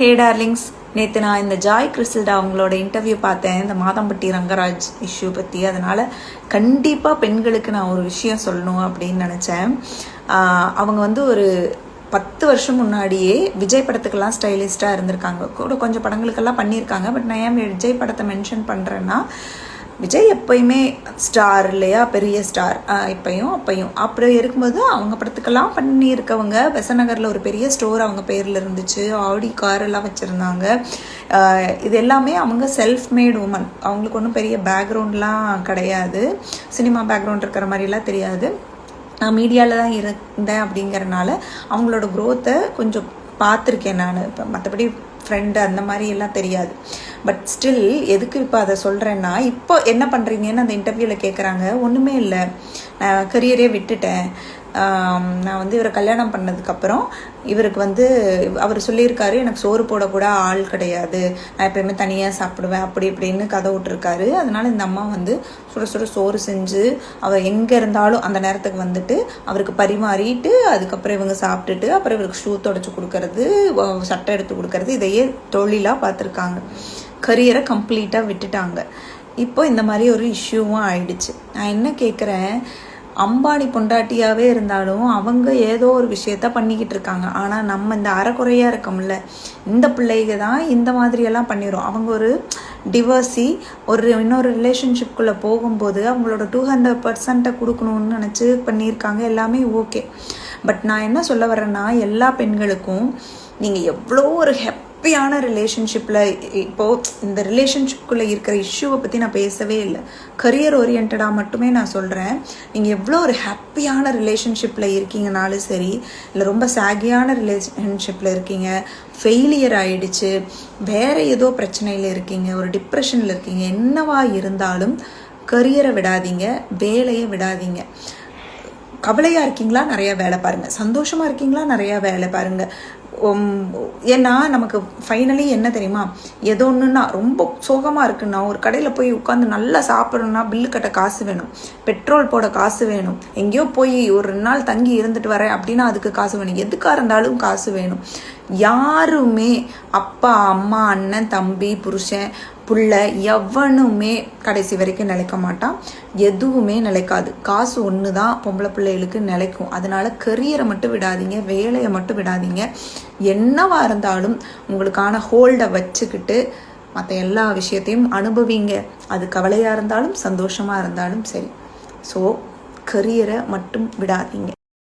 ஹே darlings நேற்று நான் இந்த ஜாய் கிறிஸ்டா அவங்களோட இன்டர்வியூ பார்த்தேன். இந்த மாதம்பட்டி ரங்கராஜ் இஷ்யூ பற்றி அதனால் கண்டிப்பாக பெண்களுக்கு நான் ஒரு விஷயம் சொல்லணும் அப்படின்னு நினச்சேன். அவங்க வந்து ஒரு பத்து வருஷம் முன்னாடியே விஜய் படத்துக்கெல்லாம் ஸ்டைலிஸ்டாக இருந்திருக்காங்க. கூட கொஞ்சம் படங்களுக்கெல்லாம் பண்ணியிருக்காங்க. பட் நான் ஏன் விஜய் படத்தை மென்ஷன் பண்ணுறேன்னா விஜய் எப்பயுமே ஸ்டார் இல்லையா? பெரிய ஸ்டார் இப்பையும் அப்பையும். அப்படி இருக்கும்போது அவங்க படத்துக்கெல்லாம் பண்ணியிருக்கவங்க பெசநகரில் ஒரு பெரிய ஸ்டோர் அவங்க பேரில் இருந்துச்சு. ஆடி கார் எல்லாம் வச்சுருந்தாங்க. இது எல்லாமே அவங்க செல்ஃப் மேட் உமன் அவங்களுக்கு ஒன்றும் பெரிய பேக்ரவுண்ட்லாம் கிடையாது. சினிமா பேக்ரவுண்ட் இருக்கிற மாதிரிலாம் தெரியாது. நான் மீடியாவில் தான் இருந்தேன் அப்படிங்கறனால அவங்களோட க்ரோத்தை கொஞ்சம் பார்த்துருக்கேன் நான். இப்போ மற்றபடி ஃப்ரெண்டு அந்த மாதிரி எல்லாம் தெரியாது. பட் ஸ்டில் எதுக்கு இப்போ அதை சொல்கிறேன்னா இப்போ என்ன பண்ணுறீங்கன்னு அந்த இன்டர்வியூவில் கேட்குறாங்க ஒன்றுமே இல்லை. நான் கரியரே விட்டுட்டேன். நான் வந்து இவரை கல்யாணம் பண்ணதுக்கப்புறம் இவருக்கு வந்து அவர் சொல்லியிருக்காரு எனக்கு சோறு போடக்கூட ஆள் கிடையாது. நான் எப்பயுமே தனியாக சாப்பிடுவேன். அப்படி இப்படின்னு கதை விட்டுருக்காரு. அதனால இந்த அம்மா வந்து சுட சுட சோறு செஞ்சு அவர் எங்கே இருந்தாலும் அந்த நேரத்துக்கு வந்துட்டு அவருக்கு பரிமாறிட்டு அதுக்கப்புறம் இவங்க சாப்பிட்டுட்டு அப்புறம் இவருக்கு ஷூ தொடச்சி கொடுக்கறது சட்டை எடுத்து கொடுக்கறது இதையே தொழிலாக பார்த்துருக்காங்க. கரியரை கம்ப்ளீட்டாக விட்டுட்டாங்க. இப்போ இந்த மாதிரி ஒரு இஷ்யூவும் ஆயிடுச்சு. நான் என்ன கேட்குறேன் அம்பானி பொண்டாட்டியாகவே இருந்தாலும் அவங்க ஏதோ ஒரு விஷயத்த பண்ணிக்கிட்டு இருக்காங்க. ஆனால் நம்ம இந்த அறக்குறையாக இருக்கோம்ல இந்த பிள்ளைங்க தான் இந்த மாதிரியெல்லாம் பண்ணிடும் அவங்க ஒரு டிவர்ஸி ஒரு இன்னொரு ரிலேஷன்ஷிப்குள்ளே போகும்போது அவங்களோட டூ ஹண்ட்ரட் பர்சன்ட்டை கொடுக்கணும்னு நினச்சி பண்ணியிருக்காங்க. எல்லாமே ஓகே பட் நான் என்ன சொல்ல வரேன்னா எல்லா பெண்களுக்கும் நீங்கள் எவ்வளோ ஒரு ஹெப் ஹாப்பியான ரிலேஷன்ஷிப்பில் இப்போது இந்த ரிலேஷன்ஷிப்குள்ளே இருக்கிற இஷ்யூவை பற்றி நான் பேசவே இல்லை. கரியர் ஓரியன்டாக மட்டுமே நான் சொல்கிறேன் நீங்கள் எவ்வளோ ஒரு ஹாப்பியான ரிலேஷன்ஷிப்பில் இருக்கீங்கனாலும் சரி இல்லை ரொம்ப சாகியான ரிலேஷன்ஷிப்பில் இருக்கீங்க ஃபெயிலியர் ஆகிடுச்சு வேறு ஏதோ பிரச்சனையில் இருக்கீங்க ஒரு டிப்ரெஷனில் இருக்கீங்க என்னவா இருந்தாலும் கரியரை விடாதீங்க வேலையை விடாதீங்க. கவலையாக இருக்கீங்களா? நிறையா வேலை பாருங்கள் சந்தோஷமாக இருக்கீங்களா? நிறையா வேலை பாருங்கள் ஏன்னா நமக்கு ஃபைனலி என்ன தெரியுமா? ஏதோ ஒன்றுன்னா ரொம்ப சோகமாக இருக்குன்னா ஒரு கடையில் போய் உட்காந்து நல்லா சாப்பிட்றோன்னா பில்லு கட்ட காசு வேணும். பெட்ரோல் போட காசு வேணும். எங்கேயோ போய் ஒரு ரெண்டு நாள் தங்கி இருந்துட்டு வரேன் அப்படின்னா அதுக்கு காசு வேணும். எதுக்காக இருந்தாலும் காசு வேணும். யாருமே அப்பா அம்மா அண்ணன் தம்பி புருஷன் புள்ள எவனுமே கடைசி வரைக்கும் நிலைக்க மாட்டான். எதுவுமே நிலைக்காது. காசு ஒன்று தான் பொம்பளை பிள்ளைகளுக்கு நிலைக்கும். அதனால கரியரை மட்டும் விடாதீங்க வேலையை மட்டும் விடாதீங்க. என்னவா இருந்தாலும் உங்களுக்கான ஹோல்டை வச்சுக்கிட்டு மற்ற எல்லா விஷயத்தையும் அனுபவிங்க. அது கவலையாக இருந்தாலும் சந்தோஷமாக இருந்தாலும் சரி. ஸோ கரியரை மட்டும் விடாதீங்க.